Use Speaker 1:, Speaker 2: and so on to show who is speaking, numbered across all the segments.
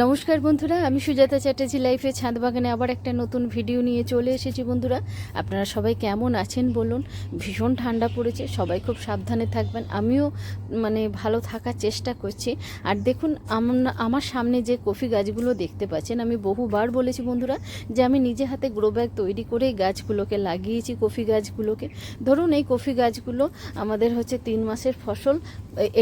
Speaker 1: নমস্কার বন্ধুরা, আমি সুজাতা চ্যাটার্জি লাইফে ছাদ বাগানে আবার একটা নতুন ভিডিও নিয়ে চলে এসেছি বন্ধুরা। আপনারা সবাই কেমন আছেন বলুন? ভীষণ ঠান্ডা পড়েছে, সবাই খুব সাবধানে থাকবেন। আমিও মানে ভালো থাকার চেষ্টা করছি। আর দেখুন আমার সামনে যে কফি গাছগুলো দেখতে পাচ্ছেন, আমি বহুবার বলেছি বন্ধুরা যে আমি নিজে হাতে গ্রো ব্যাগ তৈরি করে গাছগুলোকে লাগিয়েছি, কফি গাছগুলোকে। ধরুন, এই কফি গাছগুলো আমাদের হচ্ছে তিন মাসের ফসল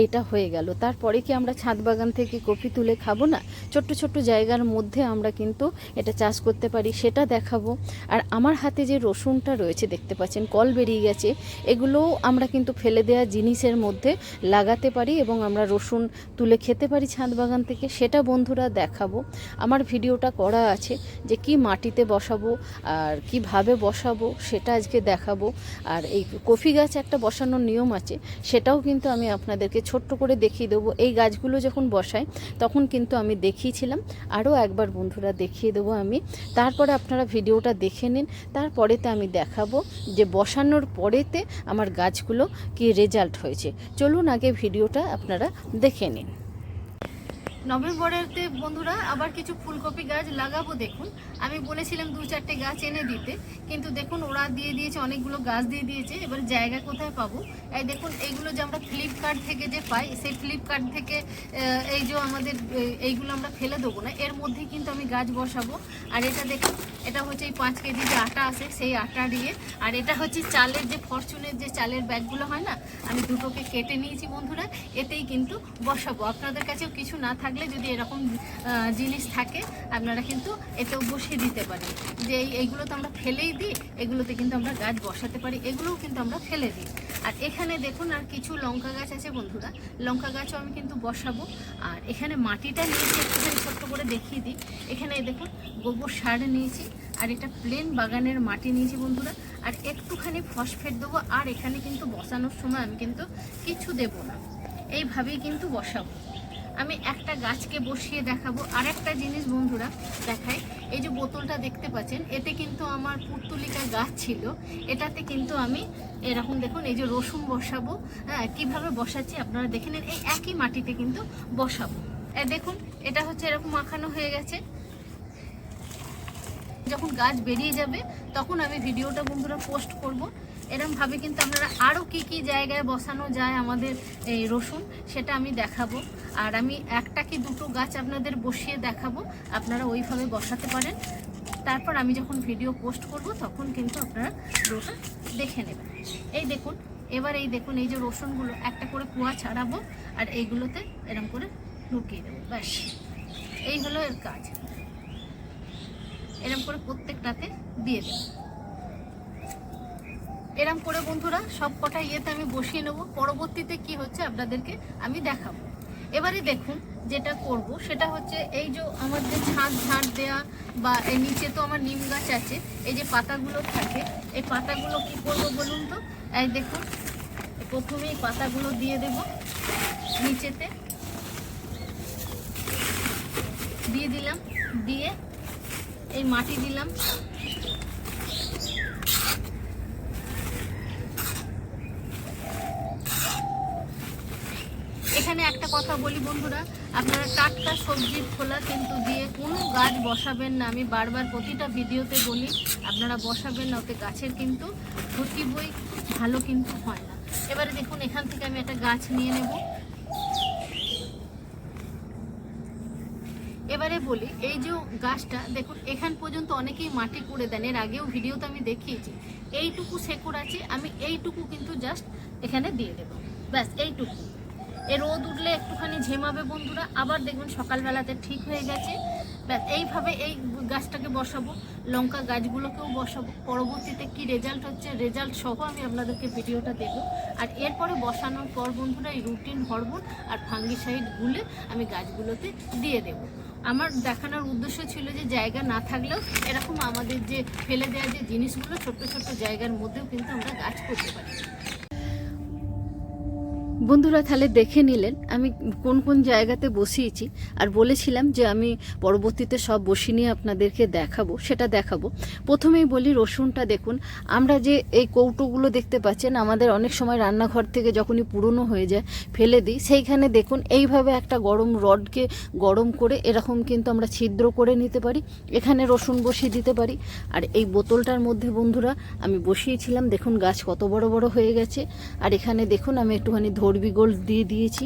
Speaker 1: এইটা হয়ে গেল। তারপরে কি আমরা ছাদ বাগান থেকে কফি তুলে খাব না? ছোট্ট ছোট্ট জায়গার মধ্যে আমরা কিন্তু এটা চাষ করতে পারি, সেটা দেখাবো। আর আমার হাতে যে রসুনটা রয়েছে, দেখতে পাচ্ছেন, কল বেরিয়ে গেছে, এগুলোও আমরা কিন্তু ফেলে দেওয়া জিনিসের মধ্যে লাগাতে পারি এবং আমরা রসুন তুলে খেতে পারি ছাদ বাগান থেকে, সেটা বন্ধুরা দেখাবো। আমার ভিডিওটা করা আছে যে কি মাটিতে বসাবো আর কীভাবে বসাবো, সেটা আজকে দেখাবো। আর এই কফি গাছ একটা বসানোর নিয়ম আছে, সেটাও কিন্তু আমি আপনাদেরকে ছোট্ট করে দেখিয়ে দেবো। এই গাছগুলো যখন বসাই, তখন কিন্তু আমি দেখিয়েছিলাম। আরও একবার বন্ধুরা দেখিয়ে দেবো আমি। তারপরে আপনারা ভিডিওটা দেখে নিন। তারপরেতে আমি দেখাবো যে বসানোর পরেতে আমার গাছগুলো কি রেজাল্ট হয়েছে। চলুন আগে ভিডিওটা আপনারা দেখে নিন। নভেম্বরেতে বন্ধুরা আবার কিছু ফুলকপি গাছ লাগাবো দেখুন। আমি বলেছিলাম দু চারটে গাছ এনে দিতে, কিন্তু দেখুন ওরা দিয়ে দিয়েছে, অনেকগুলো গাছ দিয়ে দিয়েছে, এবার জায়গা কোথায় পাবো? এই দেখুন এইগুলো যে আমরা ফ্লিপকার্ট থেকে যে পাই, সেই ফ্লিপকার্ট থেকে এই যে আমাদের এইগুলো আমরা ফেলে দেবো না। এর মধ্যে কিন্তু আমি গাছ বসাবো। আর এটা দেখুন, এটা হচ্ছে এই পাঁচ কেজি যে আটা আছে, সেই আটা দিয়ে। আর এটা হচ্ছে চালের যে ফরচুনের যে চালের ব্যাগগুলো হয় না, আমি দুটোকে কেটে নিয়েছি বন্ধুরা, এতেই কিন্তু বসাবো। আপনাদের কাছেও কিছু না থাকলে যদি এরকম জিনিস থাকে, আপনারা কিন্তু এতেও বসিয়ে দিতে পারেন। যে এই, এইগুলো তো আমরা ফেলেই দিই, এগুলোতে কিন্তু আমরা গাছ বসাতে পারি, এগুলোও কিন্তু আমরা ফেলে দিই। আর এখানে দেখুন, আর কিছু লঙ্কা গাছ আছে বন্ধুরা। লঙ্কা গাছও আমি কিন্তু বসাবো। আর এখানে মাটিটা নিয়েছি, একটুখানি ছোট্ট করে দেখিয়ে দিই। এখানে দেখুন, গোবর সার নিয়েছি, আর এটা প্লেন বাগানের মাটি নিয়েছি বন্ধুরা। আর একটুখানি ফসফেট দেবো, আর এখানে কিন্তু বসানোর সময় আমি কিন্তু কিছু দেব না। এইভাবেই কিন্তু বসাবো। আমি একটা গাছকে বসিয়ে দেখাবো। আর একটা জিনিস বন্ধুরা দেখাই, এই যে বোতলটা দেখতে পাচ্ছেন, এতে কিন্তু আমার পুর্তুলিকা গাছ ছিল। এটাতে কিন্তু আমি এরকম দেখুন, এই যে রসুন বসাবো হ্যাঁ কীভাবে বসাচ্ছি আপনারা দেখে নিন, এই একই মাটিতে কিন্তু বসাবো। দেখুন, এটা হচ্ছে এরকম মাখানো হয়ে গেছে। যখন গাছ বেরিয়ে যাবে তখন আমি ভিডিওটা বন্ধুরা পোস্ট করব। এরকম ভাবে কিন্তু আপনারা আরও কি কি জায়গায় বসানো যায় আমাদের এই রসুন, সেটা আমি দেখাবো। আর আমি একটা কি দুটো গাছ আপনাদের বসিয়ে দেখাবো, আপনারা ওইভাবে বসাতে পারেন। তারপর আমি যখন ভিডিও পোস্ট করব, তখন কিন্তু আপনারা রসুন দেখে নেবেন। এই দেখুন, এবার এই দেখুন, এই যে রসুনগুলো, একটা করে কুয়া ছাড়াবো, আর এইগুলোতে এরকম করে ঢুকিয়ে দেবো, ব্যাস। এই হলো এর কাজ। এরম করে প্রত্যেকটাতে দিয়ে দেব। এরম করে বন্ধুরা সব কটা ইয়েতে আমি বসিয়ে নেব। পরবর্তীতে কি হচ্ছে আপনাদেরকে আমি দেখাবো। এবারে দেখুন যেটা করব, সেটা হচ্ছে এই যে আমার যে ছাদ ঝাড় দেয়া বা এই নিচে তো আমার নিম গাছ আছে, এই যে পাতাগুলো থাকে, এই পাতাগুলো কি করব বলুন তো? এই দেখুন প্রথমে এই পাতাগুলো দিয়ে দেব নিচেতে। দিয়ে দিলাম, দিয়ে এই মাটি দিলাম। এখানে একটা কথা বলি বন্ধুরা, আপনারা টাটকা সবজির খোলা কিন্তু দিয়ে কোনো গাছ বসাবেন না। আমি বারবার প্রতিটা ভিডিওতে বলি, আপনারা বসাবেন না, ওতে গাছের কিন্তু ক্ষতি বই ভালো কিন্তু হয় না। এবারে দেখুন, এখান থেকে আমি একটা গাছ নিয়ে নেব। এবারে বলি, এই যে গাছটা, দেখুন, এখান পর্যন্ত অনেকেই মাটি করে দেন। এর আগেও ভিডিও তো আমি দেখিয়েছি। এইটুকু শেকড় আছে, আমি এইটুকু কিন্তু জাস্ট এখানে দিয়ে দেবো। ব্যাস, এইটুকু। এ রোদ উঠলে একটুখানি ঝেমাবে বন্ধুরা। আবার দেখবেন সকালবেলাতে ঠিক হয়ে গেছে। ব্যাস, এইভাবে এই গাছটাকে বসাবো। লঙ্কা গাছগুলোকেও বসাবো। পরবর্তীতে কি রেজাল্ট হচ্ছে? রেজাল্ট সহ আমি আপনাদেরকে ভিডিওটা দেবো। আর এরপরে বসানোর পর বন্ধুরা, এই রুটিন হরমোন আর ফাঙ্গিসাইড গুলে আমি গাছগুলোতে দিয়ে দেব। আমার দেখানোর উদ্দেশ্য ছিল যে, জায়গা না থাকলেও এরকম আমাদের যে ফেলে দেওয়া যে জিনিসগুলো, ছোট্ট ছোট্ট জায়গার মধ্যেও কিন্তু আমরা গাছ করতে পারি।
Speaker 2: বন্ধুরা, তাহলে দেখে নিলেন আমি কোন কোন জায়গাতে বসিয়েছি আর বলেছিলাম যে আমি পরবর্তীতে সব বসিয়ে নিয়ে আপনাদেরকে দেখাবো, সেটা দেখাবো। প্রথমেই বলি রসুনটা দেখুন, আমরা যে এই কৌটোগুলো দেখতে পাচ্ছেন, আমাদের অনেক সময় রান্নাঘর থেকে যখনই পুরনো হয়ে যায়, ফেলে দিই, সেইখানে দেখুন এইভাবে একটা গরম রডকে গরম করে এরকম কিন্তু আমরা ছিদ্র করে নিতে পারি, এখানে রসুন বসিয়ে দিতে পারি। আর এই বোতলটার মধ্যে বন্ধুরা, আমি বসিয়েছিলাম, দেখুন গাছ কত বড় বড় হয়ে গেছে। আর এখানে দেখুন আমি একটুখানি ধরবি গোল্ড দিয়ে দিয়েছি।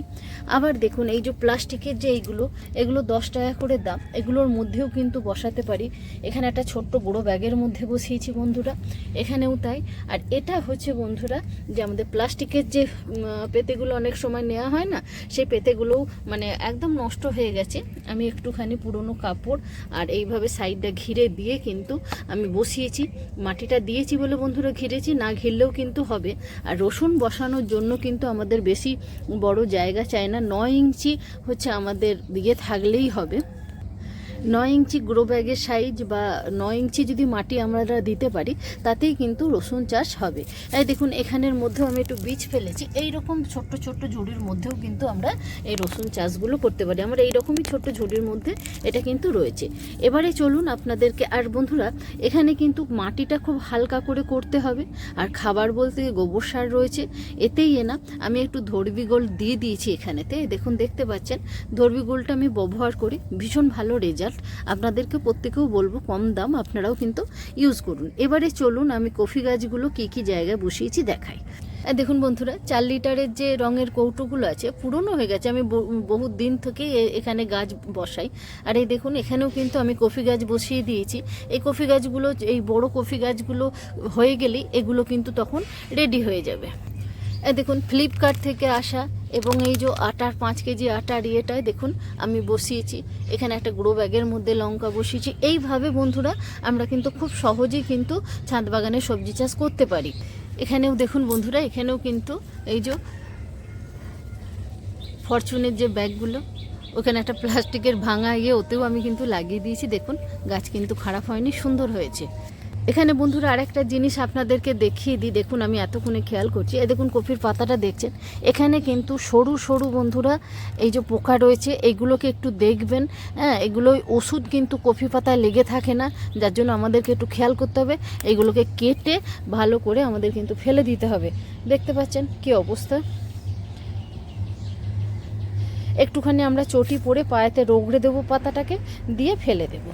Speaker 2: আবার দেখুন, এই যে প্লাস্টিকের যে এইগুলো, এগুলো দশ টাকা করে দাম। এগুলোর মধ্যেও কিন্তু বসাতে পারি। এখানে একটা ছোট্ট বড়ো ব্যাগের মধ্যে বসিয়েছি বন্ধুরা। এখানেও তাই। আর এটা হচ্ছে বন্ধুরা, যে আমাদের প্লাস্টিকের যে পেতেগুলো অনেক সময় নেওয়া হয় না, সেই পেতেগুলোও মানে একদম নষ্ট হয়ে গেছে। আমি একটুখানি পুরনো কাপড় আর এইভাবে সাইডটা ঘিরে দিয়ে কিন্তু আমি বসিয়েছি। মাটিটা দিয়েছি বলে বন্ধুরা ঘিরেছি, না ঘিরলেও কিন্তু হবে। আর রসুন বসানোর জন্য কিন্তু আমাদের বেশি বড় জায়গা চাই না নয় ইঞ্চি হচ্ছে আমাদের দিকে থাকলেই হবে। নয় ইঞ্চি গ্রো ব্যাগের সাইজ বা নয় ইঞ্চি যদি মাটি আমরা দিতে পারি, তাতেই কিন্তু রসুন চাষ হবে। এই দেখুন, এখানের মধ্যেও আমি একটু বীজ ফেলেছি। এই রকম ছোট্ট ছোট্ট ঝুড়ির মধ্যেও কিন্তু আমরা এই রসুন চাষগুলো করতে পারি। আমরা এইরকমই ছোট্ট ঝুড়ির মধ্যে এটা কিন্তু রয়েছে। এবারে চলুন আপনাদেরকে, আর বন্ধুরা, এখানে কিন্তু মাটিটা খুব হালকা করে করতে হবে। আর খাবার বলতে গোবর সার রয়েছে, এতেই এনা আমি একটু ধর্বি গোল দিয়ে দিয়েছি এখানেতে। দেখুন, দেখতে পাচ্ছেন? ধর্বি গোলটা আমি ব্যবহার করি। ভীষণ ভালো রেজাল্ট। আপনাদেরকে প্রত্যেকেও বলব কম দাম, আপনারাও কিন্তু ইউজ করুন। এবারে চলুন আমি কফি গাছগুলো কী কী জায়গায় বসিয়েছি দেখাই। দেখুন বন্ধুরা, চার লিটারের যে রঙের কৌটোগুলো আছে, পুরনো হয়ে গেছে। আমি বহু দিন থেকেই এ- এখানে গাছ বসাই। আর এই দেখুন, এখানেও কিন্তু আমি কফি গাছ বসিয়ে দিয়েছি। এই কফি গাছগুলো, এই বড় কফি গাছগুলো হয়ে গেলেই এগুলো কিন্তু তখন রেডি হয়ে যাবে। দেখুন ফ্লিপকার্ট থেকে আসা এবং এই যে আটার পাঁচ কেজি আটার ইয়েটায় দেখুন, আমি বসিয়েছি। এখানে একটা গ্রো ব্যাগের মধ্যে লঙ্কা বসিয়েছি। এইভাবে বন্ধুরা, আমরা কিন্তু খুব সহজেই কিন্তু ছাদ বাগানে সবজি চাষ করতে পারি। এখানেও দেখুন বন্ধুরা, এখানেও কিন্তু এই যে ফরচুনের যে ব্যাগগুলো, ওখানে একটা প্লাস্টিকের ভাঙা ইয়ে ওতেও আমি কিন্তু লাগিয়ে দিয়েছি। দেখুন, গাছ কিন্তু খারাপ হয়নি, সুন্দর হয়েছে। এখানে বন্ধুরা আরেকটা জিনিস আপনাদেরকে দেখিয়ে দিই। দেখুন, আমি এতক্ষণে খেয়াল করছি। এই দেখুন কপির পাতাটা দেখছেন? এখানে কিন্তু সরু সরু বন্ধুরা এই যে পোকা রয়েছে এইগুলোকে একটু দেখবেন। হ্যাঁ এগুলো ওষুধ কিন্তু কফি পাতায় লেগে থাকে না, যার জন্য আমাদেরকে একটু খেয়াল করতে হবে। এইগুলোকে কেটে ভালো করে আমাদের কিন্তু ফেলে দিতে হবে। দেখতে পাচ্ছেন কি অবস্থা? একটুখানি আমরা চটি পরে পায়েতে রগড়ে দেবো পাতাটাকে, দিয়ে ফেলে দেবো।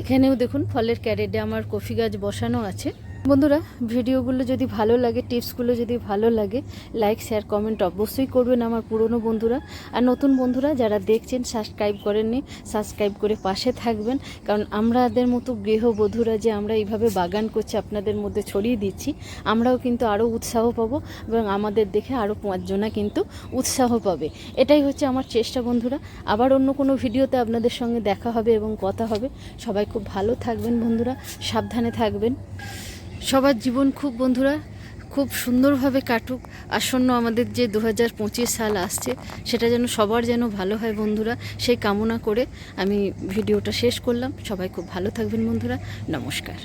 Speaker 2: এখানেও দেখুন ফলের ক্যারেটে আমার কফি গাছ বসানো আছে। বন্ধুরা, ভিডিওগুলো যদি ভালো লাগে, টিপসগুলো যদি ভালো লাগে লাইক শেয়ার কমেন্ট অবশ্যই করবেন আমার পুরনো বন্ধুরা। আর নতুন বন্ধুরা যারা দেখছেন সাবস্ক্রাইব করেননি সাবস্ক্রাইব করে পাশে থাকবেন। কারণ আমরাদের মতো গৃহবধূরা যে আমরা এইভাবে বাগান করছি, আপনাদের মধ্যে ছড়িয়ে দিচ্ছি, আমরাও কিন্তু আরও উৎসাহ পাবো এবং আমাদের দেখে আরও পাঁচজনা কিন্তু উৎসাহ পাবে। এটাই হচ্ছে আমার চেষ্টা বন্ধুরা। আবার অন্য কোনো ভিডিওতে আপনাদের সঙ্গে দেখা হবে এবং কথা হবে। সবাই খুব ভালো থাকবেন বন্ধুরা, সাবধানে থাকবেন। সবার জীবন খুব বন্ধুরা, খুব সুন্দরভাবে কাটুক। আসন্ন আমাদের যে দু হাজার পঁচিশ সাল আসছে, সেটা যেন সবার যেন ভালো হয় বন্ধুরা, সেই কামনা করে আমি ভিডিওটা শেষ করলাম। সবাই খুব ভালো থাকবেন বন্ধুরা। নমস্কার।